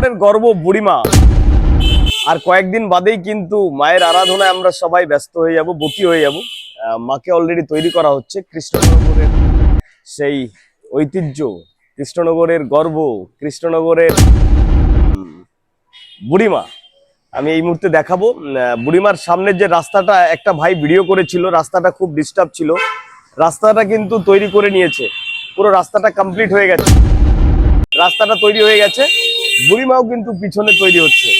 কৃষ্ণনগরের গর্ব বুড়িমা। আর কয়েকদিন বাদেই কিন্তু মায়ের আরাধনায় আমরা সবাই ব্যস্ত হয়ে যাব, বকি হয়ে যাব। মাকে অলরেডি তৈরি করা হচ্ছে কৃষ্ণনগরের সেই ঐতিহ্য, কৃষ্ণনগরের গর্ব, কৃষ্ণনগরের বুড়িমা। আমি এই মুহূর্তে দেখাবো বুড়িমার সামনের যে রাস্তাটা, একটা ভাই ভিডিও করেছিল, রাস্তাটা খুব ডিস্টার্ব ছিল। রাস্তাটা কিন্তু তৈরি করে নিয়েছে। পুরো রাস্তাটা কমপ্লিট হয়ে গেছে। রাস্তাটা তৈরি হয়ে গেছে। বুড়িমাও কিন্তু পিছনে তৈরি হচ্ছে।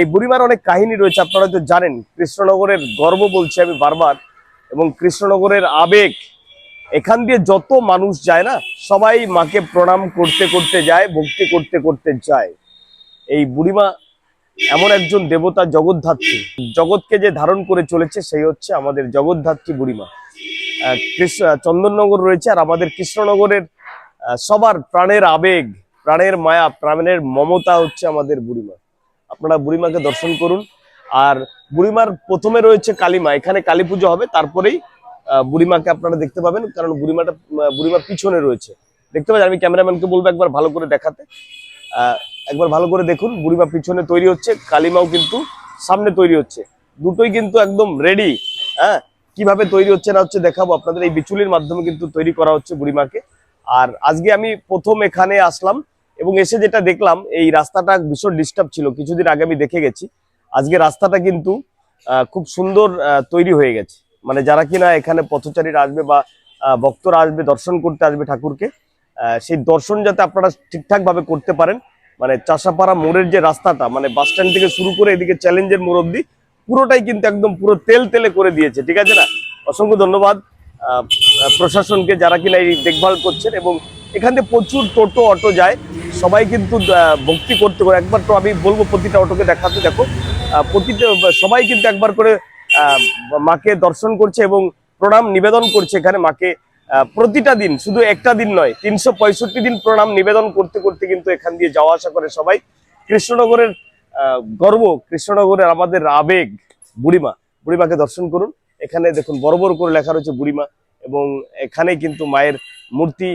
এই বুড়িমার অনেক কাহিনী রয়েছে, আপনারা তো জানেন। কৃষ্ণনগরের গর্ব বলছি আমি বারবার, এবং কৃষ্ণনগরের আবেগ, এখান দিয়ে যত মানুষ যায় না, সবাই মাকে প্রণাম করতে করতে যায়, ভক্তি করতে করতে যায়। এই বুড়িমা এমন একজন দেবতা জগদ্ধাত্রী। জগৎকে যে ধারণ করে চলেছে, সেই হচ্ছে আমাদের জগদ্ধাত্রী বুড়িমা। কৃষ্ণ, চন্দননগর রয়েছে, আর আমাদের কৃষ্ণনগরের সবার প্রাণের আবেগ প্রাণের মায়া, প্রাণের মমতা হচ্ছে আমাদের বুড়িমা। আপনারা বুড়িমাকে দর্শন করুন। আর বুড়িমার প্রথমে রয়েছে কালীমা। এখানে কালী পুজো হবে, তারপরেই বুড়িমাকে আপনারা দেখতে পাবেন, কারণ বুড়িমাটা বুড়িমার পিছনে রয়েছে। দেখতে পাচ্ছেন আমি ক্যামেরাম্যানকে বলব একবার ভালো করে দেখাতে। একবার ভালো করে দেখুন, বুড়িমা পিছনে তৈরি হচ্ছে, কালীমাও কিন্তু সামনে তৈরি হচ্ছে। দুটোই কিন্তু একদম রেডি হ্যাঁ? কীভাবে তৈরি হচ্ছে না হচ্ছে দেখাবো, আপনাদের এই বিচুলির মাধ্যমে কিন্তু তৈরি করা হচ্ছে বুড়িমাকে। আর আজকে আমি প্রথম এখানে আসলাম এবং এসে যেটা দেখলাম, এই রাস্তাটা ভীষণ ডিস্টার্ব ছিল। কিছুদিন আগে আমি দেখে গেছি। আজকে রাস্তাটা কিন্তু খুব সুন্দর তৈরি হয়ে গেছে। মানে যারা কিনা এখানে পথচারীরা আসবে বা ভক্তরা আসবে, দর্শন করতে আসবে ঠাকুরকে সেই দর্শন যাতে আপনারা ঠিকঠাক ভাবে করতে পারেন। মানে চাষাপাড়া মোড়ের যে রাস্তাটা মানে বাস স্ট্যান্ড থেকে শুরু করে এদিকে চ্যালেঞ্জের মোড় অব্দি পুরোটাই কিন্তু একদম পুরো তেল তেলে করে দিয়েছে, ঠিক আছে না? অসংখ্য ধন্যবাদ প্রশাসনকে যারা কিনা এই দেখভাল করছেন এবং এখান থেকে প্রচুর টোটো, অটো যায়। সবাই কিন্তু ভক্তি করতে করে একবার তো আমি বলব প্রতিটা অটোকে দেখাতে, দেখো। প্রতিটা, সবাই কিন্তু একবার করে মাকে দর্শন করছে এবং প্রণাম, নিবেদন করছে এখানে মাকে। প্রতিটা দিন, শুধু একটা দিন নয়, তিনশো দিন প্রণাম, নিবেদন করতে করতে কিন্তু এখান দিয়ে যাওয়া আসা করে সবাই। কৃষ্ণনগরের গর্ব, কৃষ্ণনগরের আমাদের আবেগ, বুড়িমা। বুড়িমাকে দর্শন করুন। এখানে দেখুন, বড় বড় করে লেখা রয়েছে বুড়িমা এবং এখানে কিন্তু মায়ের মূর্তি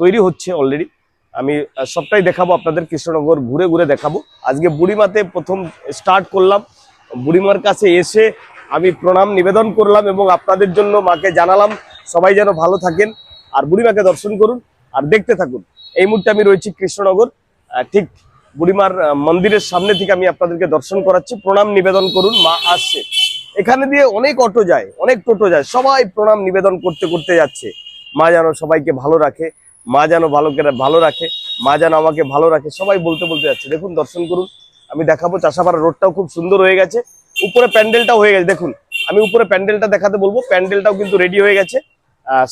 তৈরি হচ্ছে অলরেডি আমি সবটাই দেখাবো আপনাদের কৃষ্ণনগর, ঘুরে ঘুরে দেখাবো। আজকে বুড়িমাতে প্রথম স্টার্ট করলাম। বুড়িমার কাছে এসে আমি প্রণাম নিবেদন করলাম এবং আপনাদের জন্য মাকে জানালাম, সবাই যেন ভালো থাকেন। আর বুড়িমাকে দর্শন করুন আর দেখতে থাকুন। এই মুহূর্তে আমি রয়েছি কৃষ্ণনগর। ঠিক বুড়িমার মন্দিরের সামনে থেকে আমি আপনাদেরকে দর্শন করাচ্ছি। প্রণাম নিবেদন করুন, মা আসছে। এখানে দিয়ে অনেক অটো যায়, অনেক টোটো যায়, সবাই প্রণাম নিবেদন করতে করতে যাচ্ছে। মা যেন সবাইকে ভালো রাখে। মা যেন ভালো ভালো রাখে, মা যেন আমাকে ভালো রাখে, সবাই বলতে বলতে যাচ্ছে। দেখুন, দর্শন করুন, আমি দেখাবো চাষাপাড়া রোডটাও খুব সুন্দর হয়ে গেছে। উপরে প্যান্ডেলটাও হয়ে গেছে, দেখুন, আমি উপরে প্যান্ডেলটা দেখাতে বলব, প্যান্ডেলটাও কিন্তু রেডি হয়ে গেছে।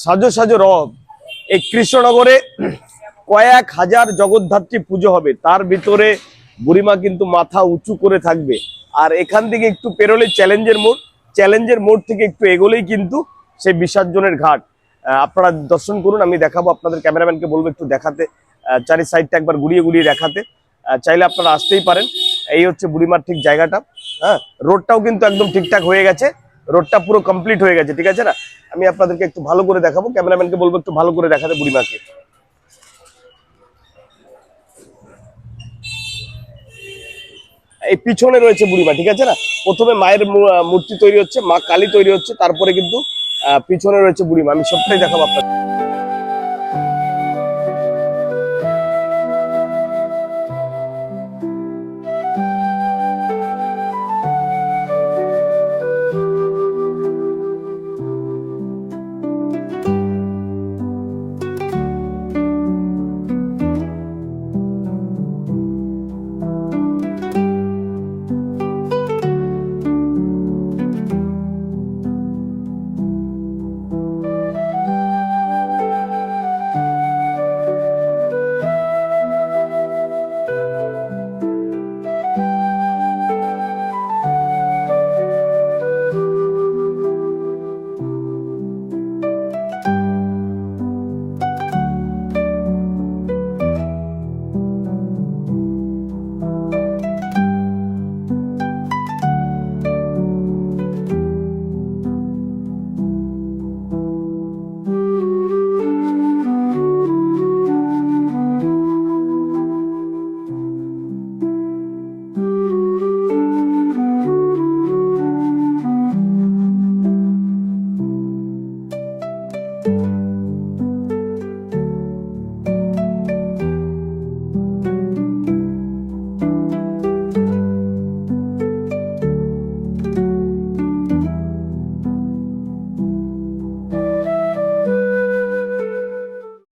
সাজো সাজো রব, এই কৃষ্ণনগরে কয়েক হাজার জগদ্ধাত্রী পুজো হবে, তার ভিতরে বুড়িমা কিন্তু মাথা উঁচু করে থাকবে। আর এখান থেকে একটু পেরোলে চ্যালেঞ্জের মোড় চ্যালেঞ্জের মোড় থেকে একটু এগোলেই কিন্তু সেই বিসর্জনের ঘাট। আপনারা দর্শন করুন, আমি দেখাবো, আপনাদের ক্যামেরাম্যানকে বলব একটু দেখাতে চারি সাইডটা একবার ঘুরিয়ে ঘুরিয়ে দেখাতে। চাইলে আপনারা আসতেই পারেন। এই হচ্ছে বুড়িমার ঠিক জায়গাটা। হ্যাঁ রোডটাও কিন্তু একদম ঠিকঠাক হয়ে গেছে। রোডটা পুরো কমপ্লিট হয়ে গেছে, ঠিক আছে না? আমি আপনাদেরকে একটু ভালো করে দেখাবো, ক্যামেরাম্যানকে বলব একটু ভালো করে দেখাতে বুড়িমাকে। এই পিছনে রয়েছে বুড়িমা, ঠিক আছে না? প্রথমে মায়ের মূর্তি তৈরি হচ্ছে, মা কালী তৈরি হচ্ছে, তারপরে কিন্তু পিছনে রয়েছে বুড়িমা আমি সবটাই দেখাবো আপনাদের।